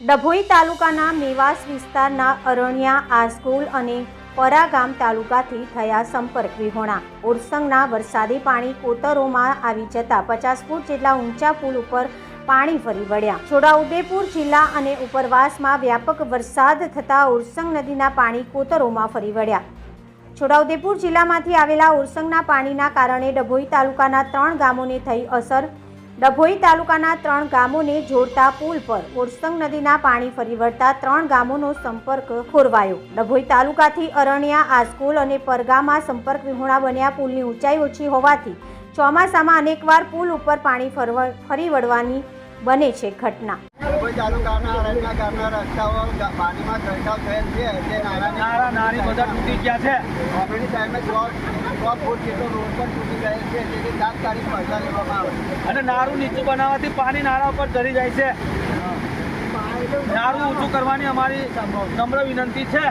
ડભોઈ તાલુકાના મેવાસ વિસ્તારના અરણ્યા આસગોલ અને પરાગામ તાલુકાથી થયા સંપર્ક વિહોણા. ઓરસંગના વરસાદી પાણી કોતરોમાં આવી જતા પચાસ ફૂટ જેટલા ઊંચા પુલ ઉપર પાણી ફરી વળ્યા. છોટાઉદેપુર જિલ્લા અને ઉપરવાસમાં વ્યાપક વરસાદ થતાં ઓરસંગ નદીના પાણી કોતરોમાં ફરી વળ્યા. છોટાઉદેપુર જિલ્લામાંથી આવેલા ઓરસંગના પાણીના કારણે ડભોઈ તાલુકાના ત્રણ ગામોને થઈ અસર ડભોઈ તાલુકાના ત્રણ ગામોને જોડતા પુલ પર ઓરસંગ નદીના પાણી ફરી વળતા ત્રણ ગામોનો સંપર્ક ખોરવાયો. ડભોઈ તાલુકાથી અરણ્યા, આસ્કુલ અને પરગામાં સંપર્ક વિહોણા બન્યા પુલની ઊંચાઈ ઓછી હોવાથી ચોમાસામાં અનેકવાર પુલ ઉપર પાણી ફરી વળવાની બને છે ઘટના. તાલુકાના અરણ્યા ગામના રસ્તાઓ પાણીમાં ગરકાવ થયેલ છે બધા તૂટી ગયા છે. કોમેડી ટાઈમે સો સો ફૂટ જેટલો રોડ પણ તૂટી ગયેલ છે તેથી તાત્કાલિક પૈસા લેવામાં આવે અને નારું નીચું બનાવવાથી પાણી નાળા ઉપર ચડી જાય છે. નારું ઊંચું કરવાની અમારી નમ્ર વિનંતી છે.